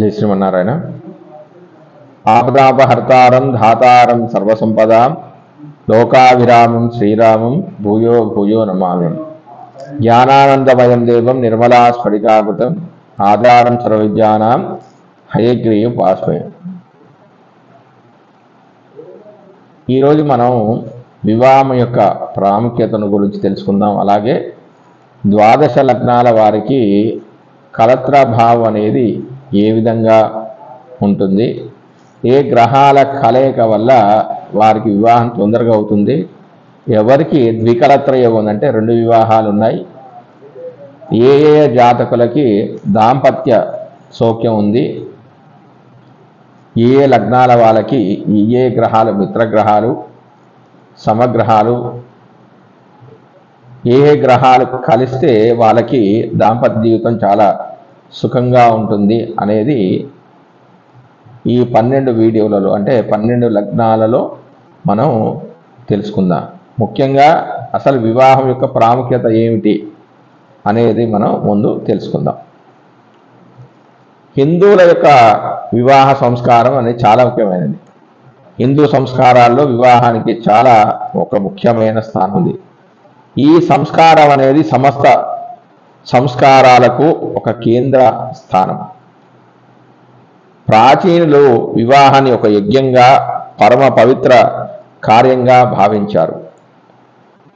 జై శ్రీమన్నారాయణ. ఆపదాపహర్తారం ధాతారం సర్వసంపదాం. లోకాభిరామం శ్రీరామం భూయో భూయో నమామి. జ్ఞానానందమయం దేవం నిర్మలా స్ఫటికాకృతం. ఆధారం సర్వవిద్యానాం హయగ్రీయం పాస్మయం ఈరోజు మనం వివాహం యొక్క ప్రాముఖ్యతను గురించి తెలుసుకుందాం. అలాగే ద్వాదశ లగ్నాల వారికి కలత్రభావం అనేది ఏ విధంగా ఉంటుంది? ఏ గ్రహాల కలయిక వల్ల వారికి వివాహం తొందరగా అవుతుంది? ఎవరికి ద్వికలత్రయం ఉందంటే రెండు వివాహాలు ఉన్నాయి. ఏ ఏ జాతకులకి దాంపత్య సౌఖ్యం ఉంది? ఏ ఏ లగ్నాల వాళ్ళకి ఏ గ్రహాలు మిత్రగ్రహాలు సమగ్రహాలు? ఏ ఏ గ్రహాలు కలిస్తే వాళ్ళకి దాంపత్య జీవితం చాలా సుఖంగా ఉంటుంది అనేది ఈ పన్నెండు వీడియోలలో అంటే పన్నెండు లగ్నాలలో మనం తెలుసుకుందాం. ముఖ్యంగా అసలు వివాహం యొక్క ప్రాముఖ్యత ఏమిటి అనేది మనం ముందు తెలుసుకుందాం. హిందువుల యొక్క వివాహ సంస్కారం అనేది చాలా ముఖ్యమైనది. హిందూ సంస్కారాల్లో వివాహానికి చాలా ఒక ముఖ్యమైన స్థానం ఉంది. ఈ సంస్కారం అనేది సమస్త సంస్కారాలకు ఒక కేంద్ర స్థానం. ప్రాచీనులు వివాహాన్ని ఒక యజ్ఞంగా పరమ పవిత్ర కార్యంగా భావించారు.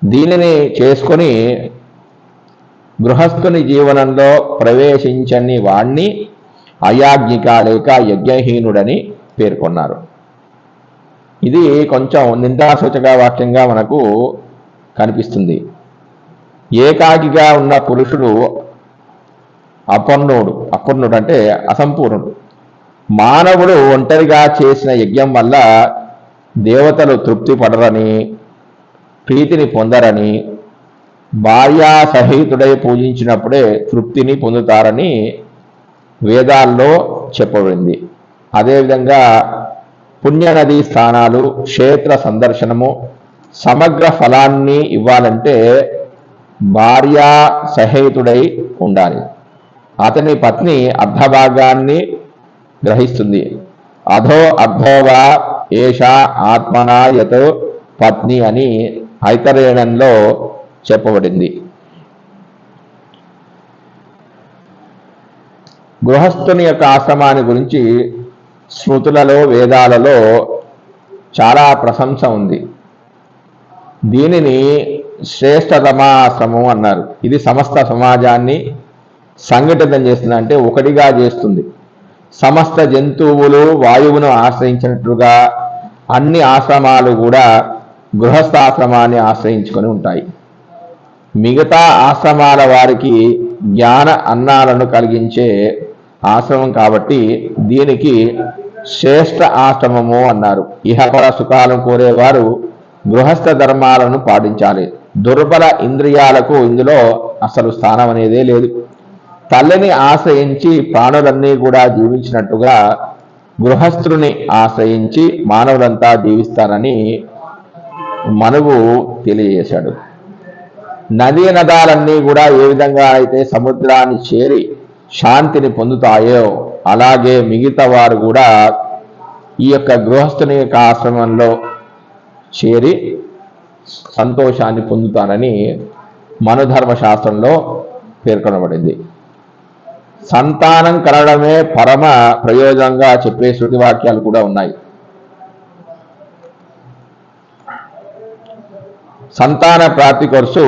దీనిని చేసుకొని గృహస్థుని జీవనంలో ప్రవేశించని వాణ్ణి అయాజ్ఞిక లేక యజ్ఞహీనుడని పేర్కొన్నారు. ఇది కొంచెం నిందాసూచక వాక్యంగా మనకు కనిపిస్తుంది. ఏకాకిగా ఉన్న పురుషుడు అపర్ణుడు అపర్ణుడు అంటే అసంపూర్ణుడు. మానవుడు ఒంటరిగా చేసిన యజ్ఞం వల్ల దేవతలు తృప్తి పడరని ప్రీతిని పొందరని భార్యా సహితుడై పూజించినప్పుడే తృప్తిని పొందుతారని వేదాల్లో చెప్పబడింది. అదేవిధంగా పుణ్యనది స్థానాలు క్షేత్ర సందర్శనము సమగ్ర ఫలాన్ని ఇవ్వాలంటే భార్యా సహేతుడై ఉండాలి. అతని పత్ని అర్ధభాగాన్ని గ్రహిస్తుంది. అధో అర్ధోవా ఏష ఆత్మనా యతో పత్ని అని ఐతరేణంలో చెప్పబడింది. గృహస్థుని యొక్క ఆశ్రమాన్ని గురించి స్మృతులలో వేదాలలో చాలా ప్రశంస ఉంది. దీనిని శ్రేష్టతమాశ్రమం అన్నారు. ఇది సమస్త సమాజాన్ని సంఘటితం చేస్తుంది అంటే ఒకటిగా చేస్తుంది. సమస్త జంతువులు వాయువును ఆశ్రయించినట్లుగా అన్ని ఆశ్రమాలు కూడా గృహస్థాశ్రమాన్ని ఆశ్రయించుకొని ఉంటాయి. మిగతా ఆశ్రమాల వారికి జ్ఞాన అన్నాలను కలిగించే ఆశ్రమం కాబట్టి దీనికి శ్రేష్ఠ ఆశ్రమము అన్నారు. ఇహపర సుఖాలను కోరేవారు గృహస్థ ధర్మాలను పాటించాలి. దుర్బల ఇంద్రియాలకు ఇందులో అసలు స్థానం అనేదే లేదు. తల్లిని ఆశ్రయించి ప్రాణులన్నీ కూడా జీవించినట్టుగా గృహస్థుని ఆశ్రయించి మానవులంతా జీవిస్తారని మనువు తెలియజేశాడు. నదీ నదాలన్నీ కూడా ఏ విధంగా అయితే సముద్రాన్ని చేరి శాంతిని పొందుతాయో అలాగే మిగతా వారు కూడా ఈ యొక్క గృహస్థుని యొక్క ఆశ్రమంలో చేరి సంతోషాన్ని పొందుతారని మనుధర్మ శాస్త్రంలో పేర్కొనబడింది. సంతానం కలడమే పరమ ప్రయోజనంగా చెప్పే శృతి వాక్యాలు కూడా ఉన్నాయి. సంతాన ప్రాప్తి కొరసు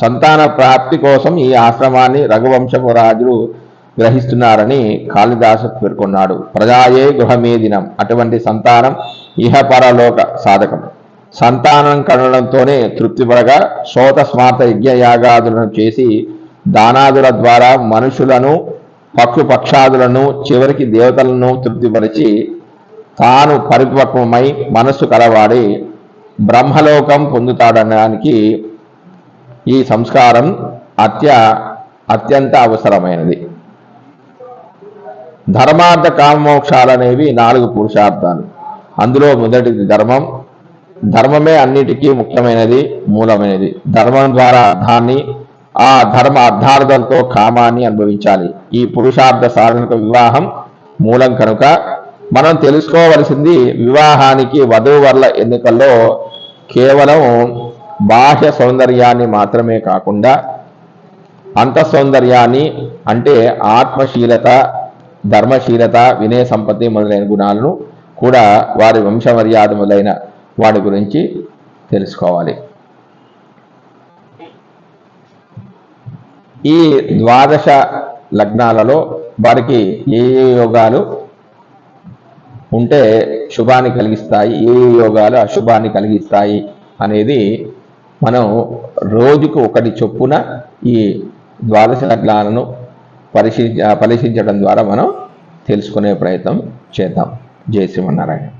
సంతాన ప్రాప్తి కోసం ఈ ఆశ్రమాన్ని రఘువంశపు రాజులు గ్రహిస్తున్నారని కాళిదాసు పేర్కొన్నాడు. ప్రజాయే గృహమేదినం అటువంటి సంతానం ఇహపరలోక సాధకం. సంతానం కనడంతోనే తృప్తిపడగా శోత స్మార్త యజ్ఞయాగాదులను చేసి దానాదుల ద్వారా మనుషులను పక్షు పక్షాదులను చివరికి దేవతలను తృప్తిపరిచి తాను పరిపక్వమై మనస్సు కలవాడి బ్రహ్మలోకం పొందుతాడనడానికి ఈ సంస్కారం అత్య అత్యంత అవసరమైనది. ధర్మార్థ కామోక్షాలనేవి నాలుగు పురుషార్థాలు. అందులో మొదటిది ధర్మం. ధర్మమే అన్నిటికీ ముఖ్యమైనది మూలమైనది. ధర్మం ద్వారా అర్థాన్ని ఆ ధర్మ అర్థార్థంతో కామాన్ని అనుభవించాలి. ఈ పురుషార్థ సాధనకు వివాహం మూలం కనుక. మనం తెలుసుకోవలసింది వివాహానికి వధూవరుల ఎన్నికల్లో కేవలం బాహ్య సౌందర్యాన్ని మాత్రమే కాకుండా అంత సౌందర్యాన్ని అంటే ఆత్మశీలత ధర్మశీలత వినయ సంపత్తి మొదలైన గుణాలను కూడా వారి వంశమర్యాద మొదలైన వాటి గురించి తెలుసుకోవాలి. ఈ ద్వాదశ లగ్నాలలో వారికి ఏ ఏ యోగాలు ఉంటే శుభాన్ని కలిగిస్తాయి ఏ ఏ యోగాలు అశుభాన్ని కలిగిస్తాయి అనేది మనం రోజుకు ఒకటి చొప్పున ఈ ద్వాదశ లగ్నాలను పరిశీ పరిశీలించడం ద్వారా మనం తెలుసుకునే ప్రయత్నం చేద్దాం. జయ శ్రీమన్నారాయణ.